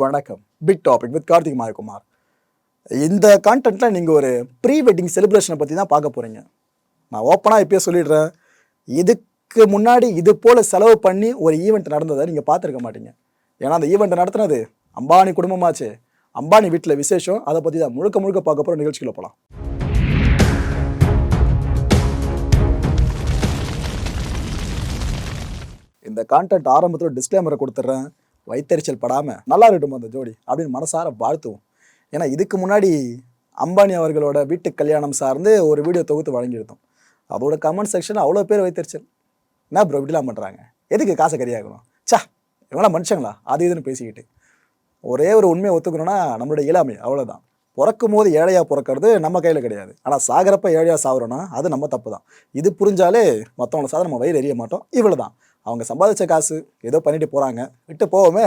வணக்கம். Big topic with Karthik Mayakumar. இந்த கான்டென்ட்டில் நீங்கள் ஒரு ப்ரீ வெட்டிங் செலிப்ரேஷனை பற்றி தான் பார்க்க போகிறீங்க நான் ஓப்பனாக இப்போயே சொல்லிடுறேன். இதுக்கு முன்னாடி இது போல் செலவு பண்ணி ஒரு ஈவெண்ட் நடந்ததை நீங்கள் பார்த்துருக்க மாட்டீங்க. ஏன்னா அந்த ஈவெண்ட்டை நடத்துனது அம்பானி குடும்பமாச்சு. அம்பானி வீட்டில் விசேஷம். அதை பற்றி தான் முழுக்க முழுக்க பார்க்க போகிற நிகழ்ச்சிக்குள்ள போகலாம் இந்த கான்டென்ட் ஆரம்பத்தில் டிஸ்க்ளைமரை கொடுத்துட்றேன். வைத்தறிச்சல் படாமல் நல்லா இருக்கட்டும் அந்த ஜோடி அப்படின்னு மனசார வாழ்த்துவோம். ஏன்னா இதுக்கு முன்னாடி அம்பானி அவர்களோட வீட்டு கல்யாணம் சார்ந்து ஒரு வீடியோ தொகுத்து வழங்கியிருந்தோம். அதோட கமெண்ட் செக்ஷன் அவ்வளோ பேர் வைத்தறிச்சல். என்ன ப்ரோ இப்படிலாம் பண்ணுறாங்க எதுக்கு காசை கரியாகணும் சா இவங்களாம் மனுஷங்களா? அது இதுன்னு பேசிக்கிட்டு. ஒரே ஒரு உண்மையை ஒத்துக்கணும்னா நம்மளுடைய இயலாமை அவ்வளோதான் பிறக்கும் போது ஏழையாக பிறக்கிறது நம்ம கையில் கிடையாது. ஆனால் சாகிறப்ப ஏழையாக சாகுறோன்னா அது நம்ம தப்பு தான். இது புரிஞ்சாலே மற்றவங்கள சாத நம்ம வயிறு எறிய மாட்டோம். இவ்வளோ தான் அவங்க சம்பாதிச்ச காசு ஏதோ பண்ணிட்டு போகிறாங்க விட்டு போவோமே.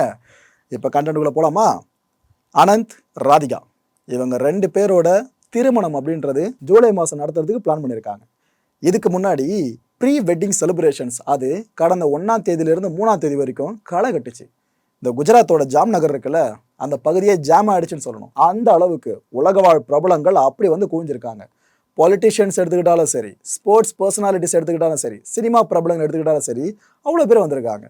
இப்போ கண்டென்ட்டுக்குள்ளே போகலாமா அனந்த் ராதிகா. இவங்க ரெண்டு பேரோட திருமணம் அப்படின்றது ஜூலை மாதம் நடத்துறதுக்கு பிளான் பண்ணியிருக்காங்க இதுக்கு முன்னாடி ப்ரீ வெட்டிங் செலிப்ரேஷன்ஸ் அது கடந்த ஒன்றாம் தேதியிலிருந்து மூணாம் தேதி வரைக்கும் களை கட்டுச்சு. இந்த குஜராத்தோட ஜாம் நகர் இருக்குல்ல அந்த பகுதியே ஜாம் ஆயிடுச்சுன்னு சொல்லணும். அந்த அளவுக்கு உலக வாழ் பிரபலங்கள் அப்படி வந்து குவிஞ்சிருக்காங்க. பொலிட்டிஷியன்ஸ் எடுத்துக்கிட்டாலும் சரி ஸ்போர்ட்ஸ் பர்சனாலிட்டிஸ் எடுத்துக்கிட்டாலும் சரி சினிமா பிரபலங்கள் எடுத்துக்கிட்டாலும் சரி அவ்வளோ பேர் வந்திருக்காங்க.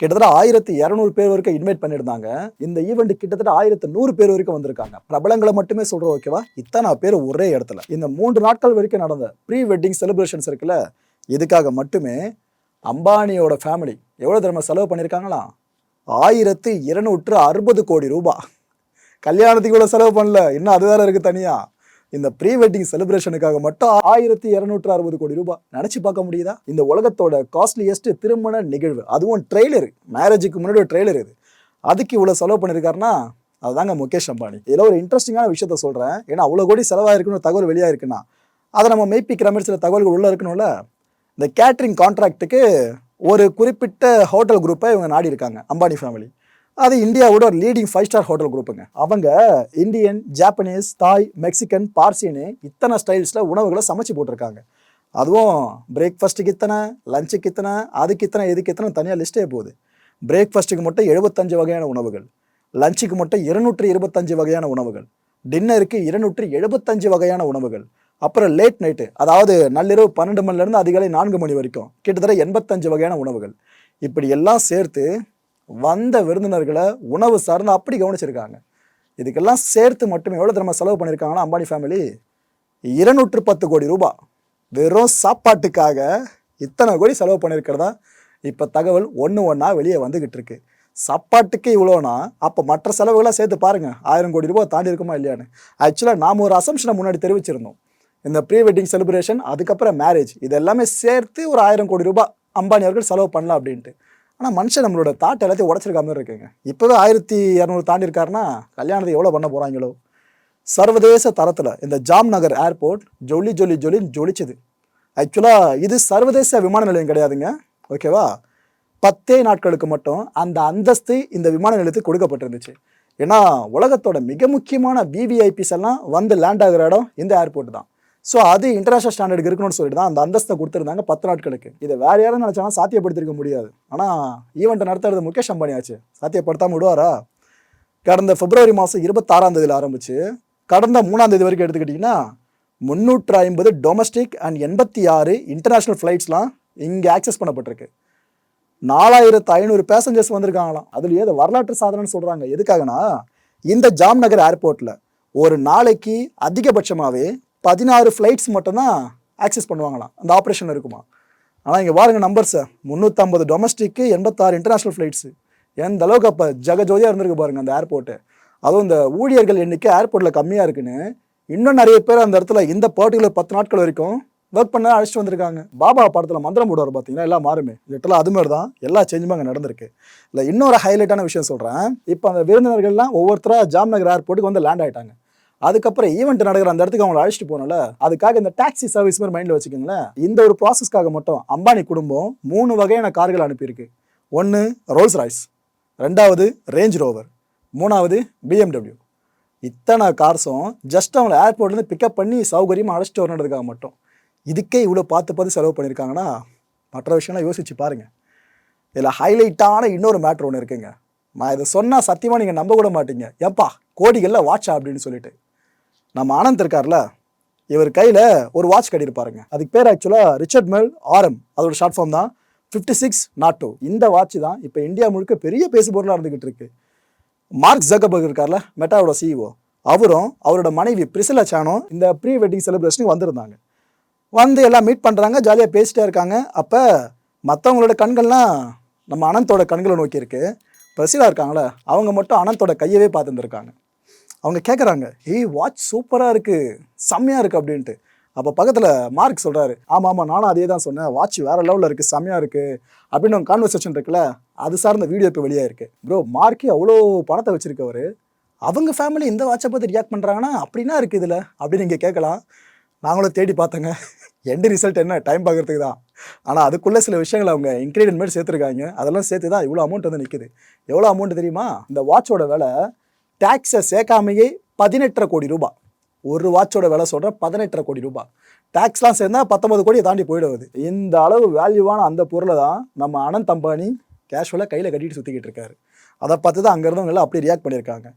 கிட்டத்தட்ட ஆயிரத்தி இரநூறு பேர் வரைக்கும் இன்வைட் பண்ணியிருந்தாங்க. இந்த ஈவெண்ட் கிட்டத்தட்ட ஆயிரத்து நூறு பேர் வரைக்கும் வந்திருக்காங்க. பிரபலங்களை மட்டுமே சொல்கிறோம் ஓகேவா இத்தனை பேர் ஒரே இடத்துல. இந்த மூன்று நாட்கள் வரைக்கும் நடந்த ப்ரீ வெட்டிங் செலிப்ரேஷன்ஸ் இருக்குல்ல இதுக்காக மட்டுமே அம்பானியோட ஃபேமிலி எவ்வளோ தடவை செலவு பண்ணியிருக்காங்களா? ஆயிரத்து இருநூற்று அறுபது கோடி ரூபாய் கல்யாணத்துக்கு இவ்வளோ செலவு பண்ணல இன்னும் அது வேறு இருக்குது தனியாக இந்த ப்ரீ வெட்டிங் செலிப்ரேஷனுக்காக மட்டும் ஆயிரத்தி இரநூற்று அறுபது கோடி ரூபாய் நினச்சி பார்க்க முடியுதா? இந்த உலகத்தோட காஸ்ட்லியஸ்ட் திருமண நிகழ்வு. அதுவும் ட்ரெய்லர் மேரேஜுக்கு முன்னாடி ஒரு ட்ரெய்லர் இது. அதுக்கு இவ்வளோ செலவு பண்ணியிருக்காருன்னா அதுதாங்க முகேஷ் அம்பானி. இதில் ஒரு இன்ட்ரெஸ்டிங்கான விஷயத்த சொல்கிறேன் ஏன்னா அவ்வளோ கோடி செலவாயிருக்குன்னு தகவல் வெளியாக இருக்குன்னா அதை நம்ம மெய்ப்பிக்கிற மாதிரி சில தகவல்கள் உள்ளே இருக்கணும்ல? இந்த கேட்ரிங் கான்ட்ராக்ட்டுக்கு ஒரு குறிப்பிட்ட ஹோட்டல் குரூப்பை இவங்க நாடி இருக்காங்க அம்பானி ஃபேமிலி அது இந்தியாவோட ஒரு லீடிங் ஃபைவ் ஸ்டார் ஹோட்டல் குரூப்புங்க அவங்க இந்தியன் ஜாப்பனீஸ் தாய் மெக்சிகன் பார்சின்னு இத்தனை ஸ்டைல்ஸில் உணவுகளை சமைச்சு போட்டிருக்காங்க. அதுவும் பிரேக்ஃபாஸ்ட்டுக்கு இத்தனை லஞ்சுக்கு இத்தனை அதுக்கு இத்தனை இதுக்கு இத்தனை தனியாக லிஸ்ட்டே போகுது. பிரேக்ஃபாஸ்ட்டுக்கு மட்டும் எழுபத்தஞ்சு வகையான உணவுகள். லஞ்சுக்கு மட்டும் இருநூற்றி இருபத்தஞ்சு வகையான உணவுகள். டின்னருக்கு இருநூற்றி எழுபத்தஞ்சு வகையான உணவுகள். அப்புறம் லேட் நைட்டு அதாவது நள்ளிரவு பன்னெண்டு மணிலேருந்து அதிகாலை நான்கு மணி வரைக்கும் கிட்டத்தட்ட எண்பத்தஞ்சு வகையான உணவுகள். இப்படி எல்லாம் சேர்த்து வந்த விருந்தினர்களை உணவு சார்ந்து அப்படி கவனிச்சிருக்காங்க. இதுக்கெல்லாம் சேர்த்து மட்டுமே எவ்வளோ திறமை செலவு பண்ணியிருக்காங்கன்னா அம்பானி ஃபேமிலி இருநூற்று பத்து கோடி ரூபாய் வெறும் சாப்பாட்டுக்காக இத்தனை கோடி செலவு பண்ணியிருக்கிறதா இப்போ தகவல் ஒன்று ஒன்றா வெளியே வந்துக்கிட்டு இருக்கு. சாப்பாட்டுக்கு இவ்வளோனா அப்போ மற்ற செலவுகளாக சேர்த்து பாருங்க. ஆயிரம் கோடி ரூபாய் தாண்டி இருக்குமா இல்லையான்னு. ஆக்சுவலாக நாம் ஒரு அசம்ஷனை முன்னாடி தெரிவிச்சிருந்தோம். இந்த ப்ரீ வெட்டிங் செலிப்ரேஷன் அதுக்கப்புறம் மேரேஜ் இது எல்லாமே சேர்த்து ஒரு ஆயிரம் கோடி ரூபாய் அம்பானி அவர்கள் செலவு பண்ணலாம் அப்படின்ட்டு. ஆனால் மனுஷன் நம்மளோட தாட் எல்லாத்தையும் உடச்சிருக்க மாதிரி இருக்குங்க. இப்போவே ஆயிரத்தி இரநூறு தாண்டி இருக்காருன்னா கல்யாணத்தை எவ்வளோ பண்ண போகிறாங்களோ சர்வதேச தரத்தில் இந்த ஜாம் நகர் ஏர்போர்ட் ஜொலி ஜொலி ஜொலின்னு ஜொலிச்சுது. ஆக்சுவலாக இது சர்வதேச விமான நிலையம் கிடையாதுங்க. ஓகேவா பத்தே நாட்களுக்கு மட்டும் அந்த அந்தஸ்து இந்த விமான நிலையத்துக்கு கொடுக்கப்பட்டிருந்துச்சு. ஏன்னா உலகத்தோட மிக முக்கியமான விவிஐபிஸ் எல்லாம் வந்து லேண்ட் ஆகிற இடம் இந்த ஏர்போர்ட் தான். ஸோ அது இன்டர்நேஷனல் ஸ்டாண்டர்டுக்கு இருக்கணும்னு சொல்லிட்டு தான் அந்த அந்தஸ்தை கொடுத்துருந்தாங்க பத்து நாட்களுக்கு. இதை வேற யாரும் நினச்சாலும் சாத்தியப்படுத்திருக்க முடியாது. ஆனால் ஈவெண்ட்டை நடத்துறது முகேஷ் அம்பானி ஆச்சு. சாத்தியப்படுத்தாமல் விடுவாரா? கடந்த பிப்ரவரி மாதம் இருபத்தாறாம் தேதியில் ஆரம்பிச்சு கடந்த மூணாம் தேதி வரைக்கும் எடுத்துக்கிட்டிங்கன்னா முந்நூற்று ஐம்பது டொமஸ்டிக் அண்ட் எண்பத்தி ஆறு இன்டர்நேஷ்னல் ஃப்ளைட்ஸ்லாம் இங்கே ஆக்சஸ் பண்ணப்பட்டிருக்கு. நாலாயிரத்து ஐநூறு பேசஞ்சர்ஸ் வந்திருக்காங்களாம். அதுலேயே ஏதோ வரலாற்று சாதனைன்னு சொல்கிறாங்க எதுக்காகனா இந்த ஜாம்நகர் ஏர்போர்ட்டில் ஒரு நாளைக்கு அதிகபட்சமாகவே பதினாறு ஃப்ளைட்ஸ் மட்டும்தான் ஆக்சஸ் பண்ணுவாங்களாம். அந்த ஆப்ரேஷன் இருக்குமா? ஆனால் இங்கே பாருங்க நம்பர்ஸை முந்நூற்றம்பது டொமஸ்டிக்கு எண்பத்தாறு இன்டர்நேஷ்னல் ஃப்ளைட்ஸு எந்த அளவுக்கு அப்போ ஜகஜோதியாக இருந்திருக்கு பாருங்க அந்த ஏர்போர்ட்டு அதுவும் இந்த ஊழியர்கள் எண்ணிக்கை ஏர்போர்ட்டில் கம்மியாக இருக்குன்னு இன்னும் நிறைய பேர் அந்த இடத்துல இந்த பர்டிகுலர் பத்து நாட்கள் வரைக்கும் ஒர்க் பண்ண அழைச்சிட்டு வந்திருக்காங்க. பாபா படத்தில் மந்திரம் போடுவார் பார்த்தீங்கன்னா எல்லாம் மாறுமே. லிட்டலாக அது மாதிரி தான் எல்லா சேஞ்சுமே அங்கே நடந்திருக்கு. இல்லை இன்னொரு ஹைலைட்டான விஷயம் சொல்கிறேன் இப்போ அந்த விருந்தினர்கள்லாம் ஒவ்வொருத்தராக ஜாம்நகர் ஏர்போர்ட்டுக்கு வந்து லேண்ட் ஆகிட்டாங்க அதுக்கப்புறம் ஈவெண்ட் நடக்கிற அந்த இடத்துக்கு அவங்களை அழைச்சிட்டு போனல அதுக்காக இந்த டாக்ஸி சர்வீஸ் மாதிரி மைண்டில் வச்சுக்கோங்களேன். இந்த ஒரு ப்ராசஸ்க்காக மட்டும் அம்பானி குடும்பம் மூணு வகையான கார்கள் அனுப்பியிருக்கு. ஒன்று ரோல்ஸ் ராய்ஸ் ரெண்டாவது ரேஞ்ச் ரோவர் மூணாவது பிஎம்டபிள்யூ இத்தனை கார்ஸும் ஜஸ்ட் அவங்களை ஏர்போர்ட்லேருந்து பிக்கப் பண்ணி சௌகரியமாக அழைச்சிட்டு வரணுன்றதுக்காக மட்டும். இதுக்கே இவ்வளோ பார்த்து பார்த்து செலவு பண்ணியிருக்காங்கன்னா மற்ற விஷயம்லாம் யோசிச்சு பாருங்கள் இதில் ஹைலைட்டான இன்னொரு மேட்ரு ஒன்று இருக்குங்க. நான் இதை சொன்னால் சத்தியமாக நீங்கள் நம்ப கூட மாட்டீங்க. ஏப்பா கோடிகளில் வாட்சா அப்படின்னு சொல்லிட்டு. நம்ம ஆனந்த் இருக்கார்ல இவர் கையில் ஒரு வாட்ச் கட்டியிருப்பாருங்க. அதுக்கு பேர் ஆக்சுவலாக ரிச்சர்ட் மெல் ஆரம். அதோட ஷார்ட் ஃபார்ம் தான். ஃபிஃப்டி சிக்ஸ் நாட்டோ இந்த வாட்ச் தான் இப்போ இந்தியா முழுக்க பெரிய பேசுபொருளாக இருந்துகிட்டு இருக்கு. மார்க் ஜக்கபர்க் இருக்கார்ல மெட்டாவோட சிஇஓ அவரும் அவரோட மனைவி பிரிசிலா சானும் இந்த ப்ரீ வெட்டிங் செலிப்ரேஷனுக்கு வந்திருந்தாங்க. வந்து எல்லாம் மீட் பண்ணுறாங்க ஜாலியாக பேசிட்டே இருக்காங்க. அப்போ மற்றவங்களோட கண்கள்லாம் நம்ம அனந்தோட கண்களை நோக்கி இருக்கு பிரசிலா இருக்காங்களே அவங்க மட்டும் அனந்தோட கையவே பார்த்துருந்துருக்காங்க அவங்க கேட்குறாங்க ஏய் வாட்ச் சூப்பராக இருக்குது செம்மையாக இருக்குது அப்படின்ட்டு. அப்போ பக்கத்தில் மார்க் சொல்கிறாரு ஆமாம் ஆமாம் நானும் அதே தான் சொன்னேன் வாட்ச் வேறு லெவலில் இருக்குது செம்மையாக இருக்குது அப்படின்னு ஒரு கான்வர்சேஷன் இருக்குல்ல அது சார்ந்த வீடியோ இப்போ வெளியாக இருக்குது ப்ரோ மார்க்கே அவ்வளோ பணத்தை வச்சுருக்கவர். அவங்க ஃபேமிலி இந்த வாட்சை பார்த்து ரியாக்ட் பண்ணுறாங்கன்னா அப்படின்னா இருக்குது இதில் அப்படின்னு நீங்கள் கேட்கலாம். நாங்களும் தேடி பார்த்தோங்க. எண்டு ரிசல்ட் என்ன? டைம் பார்க்குறதுக்கு தான். ஆனால் அதுக்குள்ளே சில விஷயங்கள் அவங்க இன்க்ரீடியன்ட் மாதிரி சேர்த்துருக்காங்க. அதெல்லாம் சேர்த்து தான் இவ்வளோ அமௌண்ட் வந்து நிற்கிது எவ்வளோ அமௌண்ட் தெரியுமா? இந்த வாட்சோட விலை டேக்ஸை சேர்க்காமையே பதினெட்டரை கோடி ரூபாய் ஒரு வாட்சோட விலை சொல்கிறேன் பதினெட்டரை கோடி ரூபாய் டேக்ஸ்லாம் சேர்ந்தால் பத்தொம்பது கோடியை தாண்டி போயிடுவது இந்த அளவு வேல்யூவான அந்த பொருளை தான் நம்ம அனந்த் அம்பானி கேஷுவலாக கையில் கட்டிட்டு சுற்றிக்கிட்டு இருக்காரு. அதை பார்த்து தான் அங்கே இருந்தவங்களாம் அப்படி அப்படியே ரியாக்ட் பண்ணியிருக்காங்க.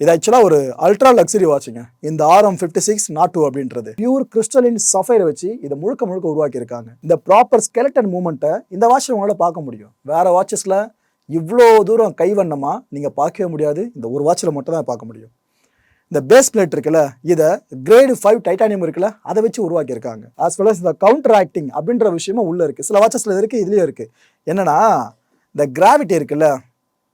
இது ஆக்சுவலாக ஒரு அல்ட்ரா லக்ஸரி வாட்சுங்க இந்த RM fifty six naught two அப்படின்றது. பியூர் கிறிஸ்டலின் சஃபைரை வச்சு இதை முழுக்க முழுக்க உருவாக்கியிருக்காங்க. இந்த ப்ராப்பர் ஸ்கெலட்டன் மூமெண்ட்டை இந்த வாட்சில் உங்களால் பார்க்க முடியும். வேறு வாட்சஸில் இவ்வளோ தூரம் கைவண்ணமாக நீங்கள் பார்க்கவே முடியாது. இந்த ஒரு வாட்சில் மட்டும் தான் பார்க்க முடியும். இந்த பேஸ் பிளேட் இருக்குல்ல இதை கிரேடு ஃபைவ் டைட்டானியம் இருக்குல்ல அதை வச்சு உருவாக்கியிருக்காங்க. ஆஸ் வெல் அஸ் இந்த கவுண்டர் ஆக்டிங் அப்படின்ற விஷயமும் உள்ளே இருக்குது சில வாட்சஸில் இருக்குது இதுலேயும் இருக்குது என்னன்னா இந்த கிராவிட்டி இருக்குல்ல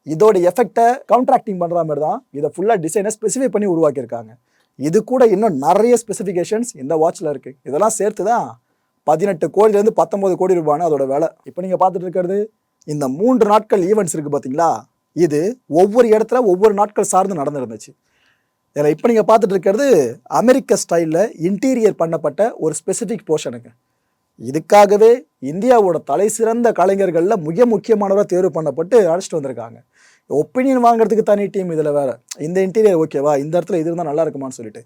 இதோட எஃபெக்டை கவுண்டர் ஆக்டிங் பண்ணுற மாதிரி தான் இதை ஃபுல்லாக டிசைனை ஸ்பெசிஃபை பண்ணி உருவாக்கியிருக்காங்க. இது கூட இன்னும் நிறைய ஸ்பெசிஃபிகேஷன்ஸ் இந்த வாட்சில் இருக்குது இதெல்லாம் சேர்த்து தான் பதினெட்டு கோடியிலேருந்து பத்தொம்பது கோடி ரூபான்னு அதோட விலை. இப்போ நீங்கள் பார்த்துட்டு இருக்கிறது இந்த மூன்று நாட்கள் ஈவெண்ட்ஸ் இருக்குது பார்த்தீங்களா இது ஒவ்வொரு இடத்துல ஒவ்வொரு நாட்கள் சார்ந்து நடந்துருந்துச்சு. இதில் இப்போ நீங்கள் பார்த்துட்டு இருக்கிறது அமெரிக்க ஸ்டைலில் இன்டீரியர் பண்ணப்பட்ட ஒரு ஸ்பெசிஃபிக் போர்ஷனுங்க இதுக்காகவே இந்தியாவோட தலை சிறந்த கலைஞர்களில் மிக முக்கியமானவராக தேர்வு பண்ணப்பட்டு அழைச்சிட்டு வந்திருக்காங்க. ஒப்பீனியன் வாங்குறதுக்கு தனி டீம் இதில் வேறு. இந்த இன்டீரியர் ஓகேவா இந்த இடத்துல இது இருந்தால் நல்லா இருக்குமான்னு சொல்லிட்டு.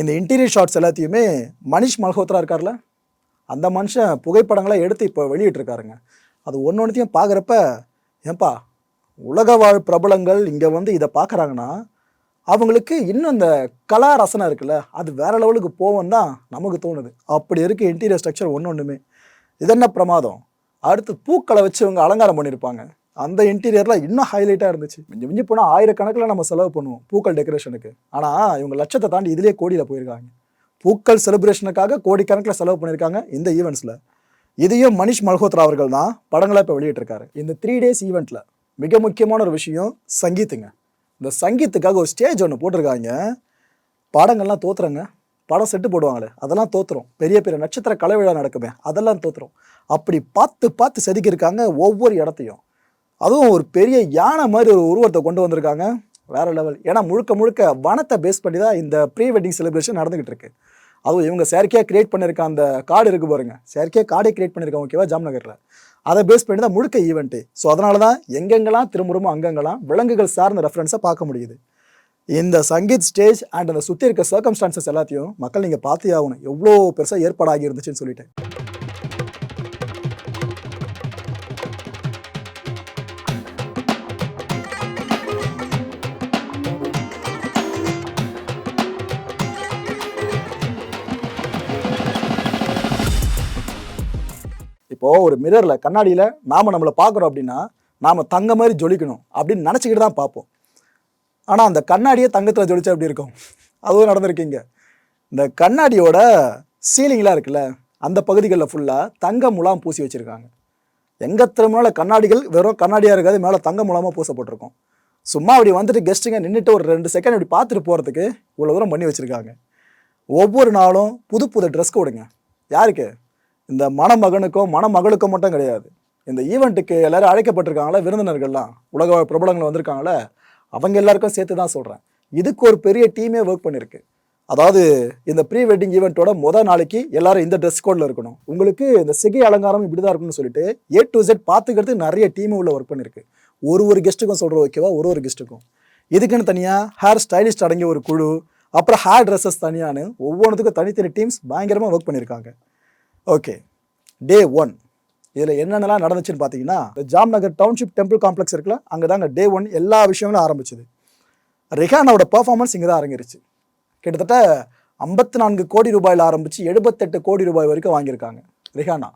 இந்த இன்டீரியர் ஷாட்ஸ் எல்லாத்தையுமே மனிஷ் மல்ஹோத்ரா இருக்கார்ல? அந்த மனுஷன் புகைப்படங்களை எடுத்து இப்போ வெளியிட்டிருக்காருங்க. அது ஒன்று ஒன்றுத்தையும் பார்க்குறப்ப ஏன்பா உலக வாழ் பிரபலங்கள் இங்கே வந்து இதை பார்க்குறாங்கன்னா அவங்களுக்கு இன்னும் இந்த கலா ரசனை இருக்குல்ல அது வேற லெவலுக்கு போவோம் தான் நமக்கு தோணுது. அப்படி இருக்குது இன்டீரியர் ஸ்ட்ரக்சர் ஒன்று ஒன்றுமே இது என்ன பிரமாதம்? அடுத்து பூக்களை வச்சு இவங்க அலங்காரம் பண்ணியிருப்பாங்க அந்த இன்டீரியரில் இன்னும் ஹைலைட்டாக இருந்துச்சு. மிஞ்சி மிஞ்சி போனால் ஆயிரக்கணக்கில் நம்ம செலவு பண்ணுவோம் பூக்கள் டெக்கரேஷனுக்கு ஆனால் இவங்க லட்சத்தை தாண்டி இதுலேயே கோடியில் போயிருக்காங்க. பூக்கள் செலிப்ரேஷனுக்காக கோடிக்கணக்கில் செலவு பண்ணியிருக்காங்க இந்த ஈவெண்ட்ஸில் இதையும் மனிஷ் மல்ஹோத்ரா அவர்கள் தான் படங்களை இப்போ வெளியிட்டிருக்காரு. இந்த த்ரீ டேஸ் ஈவெண்ட்டில் மிக முக்கியமான ஒரு விஷயம் சங்கீத்துங்க. இந்த சங்கீத்துக்காக ஒரு ஸ்டேஜ் ஒன்று போட்டிருக்காங்க. படங்கள்லாம் தோத்துறங்க படம் செட்டு போடுவாங்களே அதெல்லாம் தோத்துரும். பெரிய பெரிய நட்சத்திர கலை விழா நடக்குமே அதெல்லாம் தோத்துரும். அப்படி பார்த்து பார்த்து செதுக்கியிருக்காங்க ஒவ்வொரு இடத்தையும். அதுவும் ஒரு பெரிய யானை மாதிரி ஒரு உருவத்தை கொண்டு வந்திருக்காங்க. வேற லெவல் ஏன்னா முழுக்க முழுக்க வனத்தை பேஸ் பண்ணி தான் இந்த ப்ரீ வெட்டிங் செலிப்ரேஷன் நடந்துகிட்டு இருக்கு. அதுவும் இவங்க செயற்கையாக கிரியேட் பண்ணியிருக்க அந்த கார்டு இருக்கு பாருங்க. செயற்கையாக கார்டே கிரியேட் பண்ணியிருக்காங்க ஓகேவா ஜாம்நகரில் அதை பேஸ் பண்ணி தான் முழுக்க ஈவெண்ட்டு ஸோ அதனால தான் எங்கெங்கெல்லாம் திரும்பவும் அங்கங்கெல்லாம் விலங்குகள் சார்ந்த ரெஃபரன்ஸை பார்க்க முடியுது. இந்த சங்கீத் ஸ்டேஜ் அண்ட் அந்த சுற்றி இருக்க சர்க்கம்ஸ்டான்சஸ் எல்லாத்தையும் மக்கள் நீங்கள் பார்த்தே ஆகணும். எவ்வளோ பெருசாக ஏற்பாடாகி இருந்துச்சுன்னு சொல்லிட்டு. இப்போ ஒரு மிரரில் கண்ணாடியில் நாம் நம்மளை பார்க்குறோம் அப்படின்னா நாம் தங்க மாதிரி ஜொலிக்கணும் அப்படின்னு நினச்சிக்கிட்டு தான் பார்ப்போம். ஆனால் அந்த கண்ணாடியே தங்கத்தில் ஜொலிச்சா அப்படி இருக்கும்? அதுவும் நடந்திருக்கீங்க. இந்த கண்ணாடியோட சீலிங்லாம் இருக்குல்ல அந்த பகுதிகளில் ஃபுல்லாக தங்க முலாம் பூசி வச்சுருக்காங்க. எங்கே திரும்பினால கண்ணாடிகள் வெறும் கண்ணாடியாக இருக்காது மேலே தங்க முலாமாக பூசப்பட்டிருக்கும். சும்மா அப்படி வந்துட்டு கெஸ்ட்டுங்க நின்றுட்டு ஒரு ரெண்டு செகண்ட் இப்படி பார்த்துட்டு போகிறதுக்கு இவ்வளோ தூரம் பண்ணி வச்சுருக்காங்க. ஒவ்வொரு நாளும் புது புது ட்ரெஸ் கோடுங்க யாருக்கு? இந்த மணமகனுக்கும் மணமகளுக்கும் மட்டும் கிடையாது. இந்த ஈவெண்ட்டுக்கு எல்லாரும் அழைக்கப்பட்டிருக்காங்களே விருந்தினர்கள்லாம். உலக பிரபலங்கள் வந்திருக்காங்களே அவங்க எல்லாருக்கும் சேர்த்து தான் சொல்கிறேன் இதுக்கு ஒரு பெரிய டீமே ஒர்க் பண்ணியிருக்கு அதாவது இந்த ப்ரீ வெட்டிங் ஈவெண்ட்டோட முத நாளைக்கு எல்லாரும் இந்த ட்ரெஸ் கோடில் இருக்கணும். உங்களுக்கு இந்த சிகை அலங்காரம் இப்படி தான் இருக்கும்னு சொல்லிட்டு ஏ டு ஜெட் பார்த்துக்கிறதுக்கு நிறைய டீம் உள்ள ஒர்க் பண்ணியிருக்கு ஒரு ஒரு கெஸ்ட்டுக்கும் சொல்கிற ஓகேவா ஒரு ஒரு கெஸ்ட்டுக்கும் இதுக்குன்னு தனியாக ஹேர் ஸ்டைலிஸ்ட் அடங்கிய ஒரு குழு அப்புறம் ஹேர் ட்ரெஸ்ஸஸ் தனியான்னு ஒவ்வொன்றுத்துக்கும் தனித்தனி டீம்ஸ் பயங்கரமாக ஒர்க் பண்ணியிருக்காங்க ஓகே டே ஒன் இதில் என்னென்னலாம் நடந்துச்சுன்னு பார்த்தீங்கன்னா இந்த ஜாம்நகர் டவுன்ஷிப் டெம்பிள் காம்ப்ளெக்ஸ் இருக்குல்ல அங்கே தாங்க டே ஒன் எல்லா விஷயங்களும் ஆரம்பிச்சது. ரிஹானாவோட பர்ஃபார்மன்ஸ் இங்கே தான் அரங்கிருச்சு கிட்டத்தட்ட ஐம்பத்தி நான்கு கோடி ரூபாயில் ஆரம்பித்து எழுபத்தெட்டு கோடி ரூபாய் வரைக்கும் வாங்கியிருக்காங்க ரிஹானா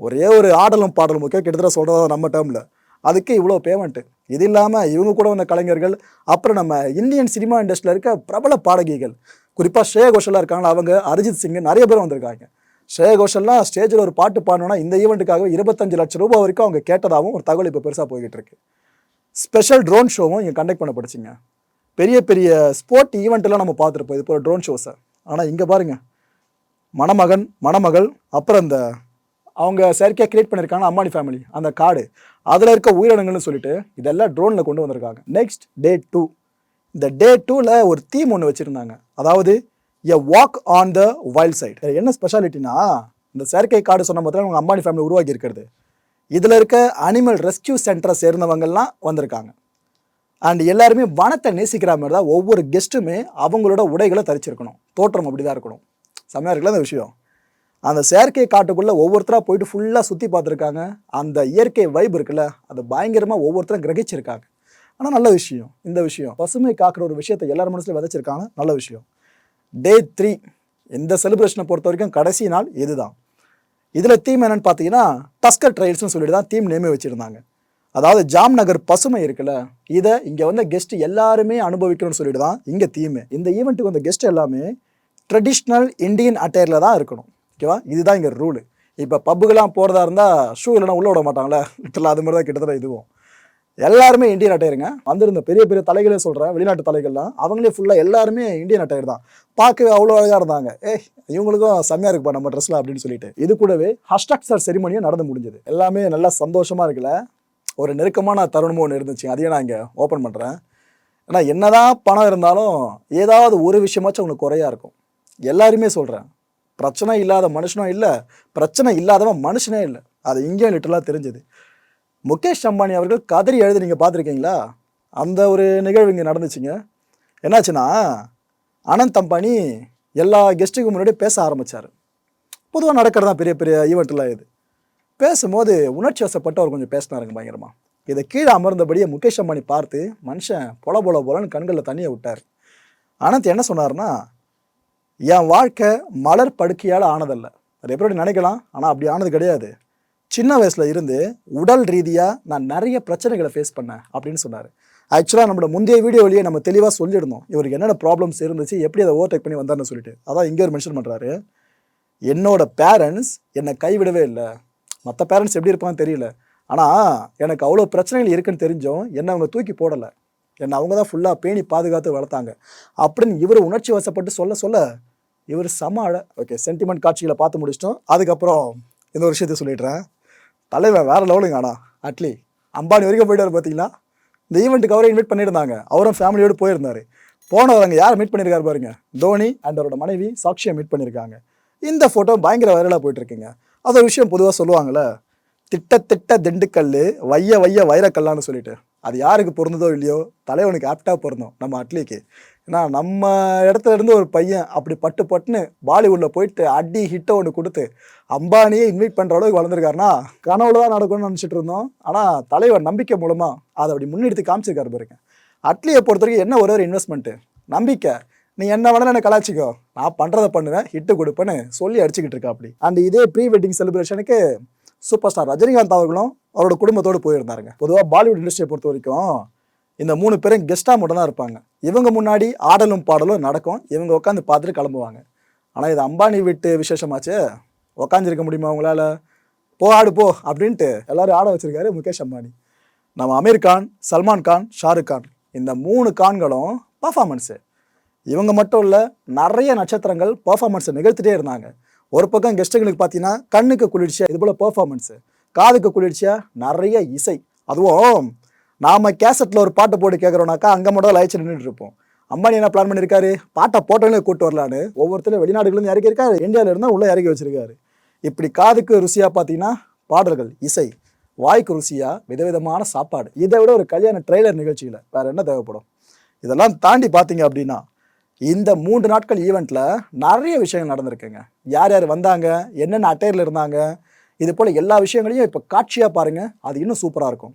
ஒரே ஒரு ஆடலும் பாடலும் முக்கியம் கிட்டத்தட்ட சொல்கிறதா நம்ம டேர்மில் அதுக்கு இவ்வளோ பேமெண்ட்டு இது இல்லாமல் இவங்க கூட வந்த கலைஞர்கள் அப்புறம் நம்ம இந்தியன் சினிமா இண்டஸ்ட்ரியில் இருக்க பிரபல பாடகிகள் குறிப்பாக ஸ்ரேயா கோஷலாக இருக்காங்க அவங்க அரிஜித் சிங் நிறைய பேர் வந்திருக்காங்க. ஸ்ரேய கோஷல்லாம் ஸ்டேஜில் ஒரு பாட்டு பாடணும்னா இந்த ஈவெண்ட்டுக்காக இருபத்தஞ்சு லட்சம் ரூபாய் வரைக்கும் அவங்க கேட்டதாகவும் ஒரு தகவல் இப்போ பெருசாக போய்கிட்டு இருக்கு. ஸ்பெஷல் ட்ரோன் ஷோவும் இங்கே கண்டக்ட் படிச்சிங்க. பெரிய பெரிய ஸ்போர்ட் ஈவெண்ட்டெல்லாம் நம்ம பார்த்துருப்போம் இது போல் ட்ரோன் ஷோஸை ஆனால் இங்கே பாருங்கள் மணமகன் மணமகள் அப்புறம் இந்த அவங்க செயற்கையாக கிரியேட் பண்ணியிருக்காங்க அம்மானி ஃபேமிலி அந்த காடு. அதில் இருக்க உயிரினங்கள்னு சொல்லிட்டு இதெல்லாம் ட்ரோனில் கொண்டு வந்திருக்காங்க. நெக்ஸ்ட் டே டூ இந்த டே டூவில் ஒரு தீம் ஒன்று வச்சுருந்தாங்க. அதாவது a walk on the wild side என்ன ஸ்பெஷாலிட்டினா இந்த செயற்கை காடு சொன்ன மாதிரி அவங்க அம்பானி ஃபேமிலி உருவாக்கி இருக்கிறது. இதில் இருக்க அனிமல் ரெஸ்கியூ சென்டரை சேர்ந்தவங்கெல்லாம் வந்திருக்காங்க. அண்ட் எல்லாருமே வனத்தை நேசிக்கிற மாதிரி தான் ஒவ்வொரு கெஸ்ட்டுமே அவங்களோட உடைகளை தரிச்சிருக்கணும். தோற்றம் அப்படி தான் இருக்கணும். செம்மையாக இருக்குல்ல அந்த விஷயம்? அந்த செயற்கை காட்டுக்குள்ளே ஒவ்வொருத்தராக போயிட்டு ஃபுல்லாக சுற்றி பார்த்துருக்காங்க. அந்த இயற்கை வைப் இருக்குல்ல அது பயங்கரமாக ஒவ்வொருத்தரும் கிரகிச்சிருக்காங்க. ஆனால் நல்ல விஷயம். இந்த விஷயம். பசுமை காக்கிற ஒரு விஷயத்தை எல்லார் மனசுலையும் விதைச்சிருக்காங்க நல்ல விஷயம். டே த்ரீ இந்த செலிப்ரேஷனை பொறுத்த வரைக்கும் கடைசி நாள் இதுதான். இதில் தீம் என்னென்னு பார்த்தீங்கன்னா டஸ்கர் ட்ரையல்ஸ்னு சொல்லிட்டு தான் தீம் நேமே வச்சுருந்தாங்க. அதாவது ஜாம்நகர் பசுமை இருக்குல்ல இதை இங்கே வந்த கெஸ்ட் எல்லாருமே அனுபவிக்கணும்னு சொல்லிட்டு தான் இங்கே தீம் இந்த ஈவெண்ட்டுக்கு வந்த கெஸ்ட் எல்லாமே ட்ரெடிஷ்னல் இந்தியன் அட்டையரில் தான் இருக்கணும். ஓகேவா இதுதான் இங்கே ரூலு இப்போ பப்புக்கெல்லாம் போகிறதா இருந்தால் ஷூ இல்லைனா உள்ளே விட மாட்டாங்களே. லிட்டரில் அது மாதிரி தான் கிட்டத்தட்ட இதுவும். எல்லாருமே இந்தியன் அட்டையருங்க வந்திருந்த பெரிய பெரிய தலைகளே சொல்கிறேன் வெளிநாட்டு தலைகள்லாம். அவங்களே ஃபுல்லாக எல்லாருமே இந்தியன் அட்டையர் தான். பார்க்கவே அவ்வளோ அழகாக இருந்தாங்க. ஏய் இவங்களுக்கும் செம்மையாக இருக்குப்பா நம்ம ட்ரெஸ்லாம் அப்படின்னு சொல்லிட்டு. இது கூடவே ஹஸ்டாக்சர் செரிமனியும் நடந்து முடிஞ்சது. எல்லாமே நல்லா சந்தோஷமாக இருக்குல்ல ஒரு நெருக்கமான தருணமும் ஒன்று இருந்துச்சு. அதையும் நான் இங்கே ஓப்பன் பண்ணுறேன் ஏன்னா என்னதான் பணம் இருந்தாலும் ஏதாவது ஒரு விஷயமாச்சும் அவங்களுக்கு குறையாக இருக்கும். எல்லாருமே சொல்கிறேன் பிரச்சனை இல்லாத மனுஷனும் இல்லை. பிரச்சனை இல்லாதவன் மனுஷனே இல்லை. அது இங்கேயும் லிட்டலாக தெரிஞ்சது. முகேஷ் அம்பானி அவர்கள் கதறி எழுதி நீங்கள் பார்த்துருக்கீங்களா? அந்த ஒரு நிகழ்வு இங்கே நடந்துச்சுங்க. என்னாச்சுன்னா அனந்த் அம்பானி எல்லா கெஸ்ட்டுக்கு முன்னாடி பேச ஆரம்பித்தார் பொதுவாக நடக்கிறதா பெரிய பெரிய ஈவெண்ட்லாம் இது. பேசும்போது உணர்ச்சி வசப்பட்டு அவர் கொஞ்சம் பேசினாருங்க பயங்கரமாக இதை கீழே அமர்ந்தபடியே முகேஷ் அம்பானி பார்த்து மனுஷன் பொல பொல பொலன்னு கண்களில் தண்ணியை விட்டார். அனந்த் என்ன சொன்னார்னா என் வாழ்க்கை மலர் படுக்கையால் ஆனதல்ல. அது எப்படி நினைக்கலாம்? ஆனால் அப்படி ஆனது கிடையாது. சின்ன வயசில் இருந்து உடல் ரீதியாக நான் நிறைய பிரச்சனைகளை ஃபேஸ் பண்ணேன் அப்படின்னு சொன்னார். ஆக்சுவலாக நம்மளோட முந்தைய வீடியோலேயே நம்ம தெளிவாக சொல்லியிருந்தோம். இவருக்கு என்னென்ன ப்ராப்ளம்ஸ் இருந்துச்சு எப்படி அதை ஓவர்டேக் பண்ணி வந்தார்னு சொல்லிட்டு. அதான் இங்கே ஒரு மென்ஷன் பண்ணுறாரு என்னோட பேரண்ட்ஸ் என்னை கைவிடவே இல்லை. மற்ற பேரண்ட்ஸ் எப்படி இருப்பான்னு தெரியல. ஆனால் எனக்கு அவ்வளோ பிரச்சனைகள் இருக்குன்னு தெரிஞ்சும் என்னை அவங்க தூக்கி போடலை. என்னை அவங்க தான் ஃபுல்லாக பேணி பாதுகாத்து வளர்த்தாங்க. அப்படின்னு இவர் உணர்ச்சி வசப்பட்டு சொல்ல சொல்ல இவர் செம அழ ஓகே சென்டிமெண்ட் காட்சிகளை பார்த்து முடிச்சிட்டோம். அதுக்கப்புறம் இந்த ஒரு விஷயத்த சொல்லிடுறேன். தலைவன் வேற லெவலுங்க ஆனால் அட்லி அம்பானி வரைக்கும் போயிட்டாரு பார்த்தீங்களா இந்த ஈவெண்ட்டுக்கு அவரை இன்வைட் பண்ணியிருந்தாங்க. அவரும் ஃபேமிலியோடு போயிருந்தார். போனவர் அங்கே யாரை மீட் பண்ணியிருக்காரு பாருங்க. தோனி அண்ட் அவரோட மனைவி சாக்ஷியை மீட் பண்ணியிருக்காங்க இந்த ஃபோட்டோ பயங்கர வைரலாக போயிட்டுருக்குங்க. அது ஒரு விஷயம் பொதுவாக சொல்லுவாங்கள்ல திட்ட திட்ட திண்டுக்கல் வைய வைய வைரக்கல்லான்னு சொல்லிட்டு. அது யாருக்கு பொருந்ததோ இல்லையோ தலைவனுக்கு ஆப்டாக பொருந்தும். நம்ம அட்லிக்கு ஏன்னா நம்ம இடத்துல இருந்து ஒரு பையன் அப்படி பட்டு பட்டுன்னு பாலிவுட்டில் போயிட்டு அடி ஹிட்டை ஒன்று கொடுத்து அம்பானியே இன்வைட் பண்ணுற அளவுக்கு வளர்ந்துருக்காருன்னா கனவுல தான் நடக்கும்னு நினச்சிட்டு இருந்தோம். ஆனால் தலைவர் நம்பிக்கை மூலமாக அதை அப்படி முன்னெடுத்து காமிச்சிருக்காரு பாருங்க. அட்லியை பொறுத்த வரைக்கும் என்ன ஒரே ஒரு இன்வெஸ்ட்மெண்ட்டு நம்பிக்கை. நீ என்ன வேணாலும் என்ன கலாச்சிக்கோ நான் பண்ணுறதை பண்ணுவேன் ஹிட்டு கொடுப்பேன்னு சொல்லி அடிச்சுக்கிட்டு இருக்கா அப்படி அண்ட் இதே ப்ரீ வெட்டிங் செலிப்ரேஷனுக்கு சூப்பர் ஸ்டார் ரஜினிகாந்த் அவர்களும் அவரோட குடும்பத்தோடு போயிருந்தாருங்க. பொதுவாக பாலிவுட் இண்டஸ்ட்ரியை பொறுத்த வரைக்கும் இந்த மூணு பேரும் கெஸ்ட்டாக மட்டும் தான் இருப்பாங்க. இவங்க முன்னாடி ஆடலும் பாடலும் நடக்கும். இவங்க உட்காந்து பார்த்துட்டு கிளம்புவாங்க. ஆனால் இது அம்பானி வீட்டு விசேஷமாச்சு? உக்காந்துருக்க முடியுமா அவங்களால போ ஆடு போ அப்படின்ட்டு எல்லாரும் ஆட வச்சிருக்காரு முகேஷ் அம்பானி. நம்ம அமீர் கான் சல்மான் கான் ஷாருக் கான். இந்த மூணு கான்களும் பர்ஃபார்மன்ஸு இவங்க மட்டும் இல்லை நிறைய நட்சத்திரங்கள் பர்ஃபார்மன்ஸை நிகழ்த்திட்டே இருந்தாங்க. ஒரு பக்கம் கெஸ்ட்டுங்களுக்கு பார்த்தீங்கன்னா கண்ணுக்கு குளிர்ச்சியாக இது போல் பர்ஃபார்மன்ஸு காதுக்கு குளிர்ச்சியாக நிறைய இசை. அதுவும் நாம கேசட்டில் ஒரு பாட்டு போட்டு கேட்குறோம்னாக்கா அங்கே மட்டும் தான் லைச்சு நின்றுட்டு இருப்போம். அம்பானி என்ன பிளான் பண்ணியிருக்காரு பாட்டை போட்டோன்னே கூட்டு வரலான்னு. ஒவ்வொருத்தரும் வெளிநாடுகளும் இறக்கி இருக்காரு. இந்தியாவில் இருந்தால் உள்ளே இறக்கி வச்சிருக்காரு. இப்படி காதுக்கு ருசியாக பார்த்தீங்கன்னா பாடல்கள் இசை வாய்க்கு ருசியாக விதவிதமான சாப்பாடு. இதை விட ஒரு கல்யாண ட்ரெய்லர் நிகழ்ச்சியில் வேற என்ன தேவைப்படும்? இதெல்லாம் தாண்டி பார்த்தீங்க அப்படின்னா இந்த மூன்று நாட்கள் ஈவெண்ட்டில் நிறைய விஷயங்கள் நடந்திருக்குங்க. யார் யார் வந்தாங்க? என்னென்ன அட்டையரில் இருந்தாங்க? இது போல் எல்லா விஷயங்களையும் இப்போ காட்சியாக பாருங்கள் அது இன்னும் சூப்பராக இருக்கும்.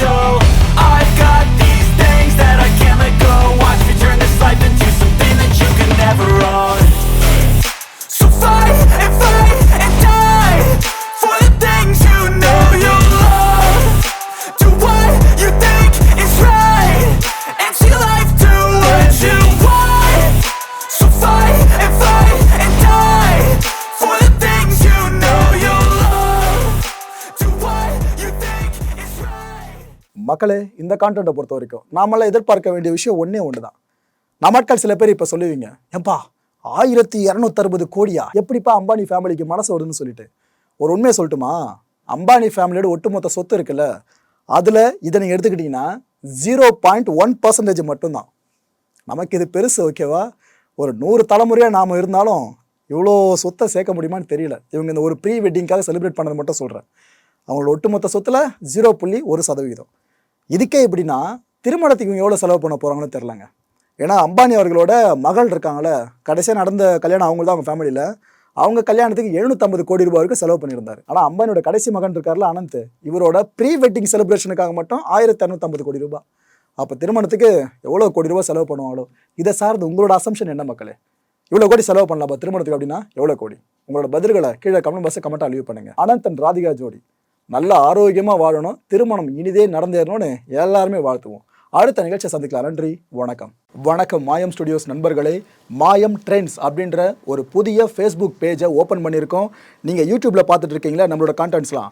மக்களே இந்த கான்டென்ட்டை பொறுத்த வரைக்கும் நாமெல்லாம் எதிர்பார்க்க வேண்டிய விஷயம் ஒன்றே ஒன்று தான் நம்மாட்கள் சில பேர் இப்போ சொல்லுவீங்க ஏன்பா ஆயிரத்தி இரநூத்தறுபது கோடியா? எப்படிப்பா அம்பானி ஃபேமிலிக்கு மனசு வருதுன்னு சொல்லிட்டு? ஒரு உண்மையை சொல்லட்டுமா? அம்பானி ஃபேமிலியோட ஒட்டுமொத்த சொத்து இருக்குல்ல அதில் இதை நீங்கள் எடுத்துக்கிட்டிங்கன்னா ஜீரோ பாயிண்ட் ஒன் பர்சன்டேஜ் மட்டும்தான். நமக்கு இது பெருசு ஓகேவா ஒரு நூறு தலைமுறையாக நாம் இருந்தாலும் இவ்வளோ சொத்தை சேர்க்க முடியுமான்னு தெரியல. இவங்க இந்த ஒரு ப்ரீ வெட்டிங்காக செலிப்ரேட் பண்ணது மட்டும் சொல்கிறேன் அவங்களோட ஒட்டுமொத்த சொத்தில் ஜீரோ புள்ளி ஒரு சதவீதம் இதுக்கே எப்படின்னா திருமணத்துக்கு இவங்க எவ்வளோ செலவு பண்ண போகிறாங்கன்னு தெரிலங்க ஏன்னா அம்பானி அவர்களோட மகள் இருக்காங்களே கடைசியாக நடந்த கல்யாணம் அவங்க தான் அவங்க ஃபேமிலியில் அவங்க கல்யாணத்துக்கு எழுநூற்றம்பது கோடி ரூபாய் வரைக்கும் செலவு பண்ணியிருந்தார். ஆனால் அம்பானியோட கடைசி மகன் இருக்கார்ல அனந்த். இவரோட ப்ரீ வெட்டிங் செலிப்ரேஷனுக்காக மட்டும் ஆயிரத்தி அறுநூத்தம்பது கோடி ரூபாய். அப்போ திருமணத்துக்கு எவ்வளோ கோடி ரூபாய் செலவு பண்ணுவாங்களோ இதை சார்ந்து உங்களோட அசம்ஷன் என்ன மக்களே? இவ்வளோ கோடி செலவு பண்ணலாம் திருமணத்துக்கு அப்படின்னா எவ்வளோ கோடி? உங்களோட பதில்களை கீழே கமெண்ட் பாக்ஸை கமெண்ட்டாக லீவ் பண்ணுங்க. அனந்த் அண்ட் ராதிகா ஜோடி. நல்ல ஆரோக்கியமாக வாழணும். திருமணம் இனிதே நடந்தேறணும்னு எல்லாருமே வாழ்த்துவோம். அடுத்த நிகழ்ச்சியை சந்திக்கலாம். நன்றி வணக்கம். வணக்கம் மாயம் ஸ்டுடியோஸ் நண்பர்களே. மாயம் ட்ரெண்ட்ஸ் அப்படின்ற ஒரு புதிய ஃபேஸ்புக் பேஜை ஓப்பன் பண்ணியிருக்கோம். நீங்கள் யூடியூப்பில் பார்த்துட்டு இருக்கீங்களா? நம்மளோட கான்டென்ட்ஸ்லாம்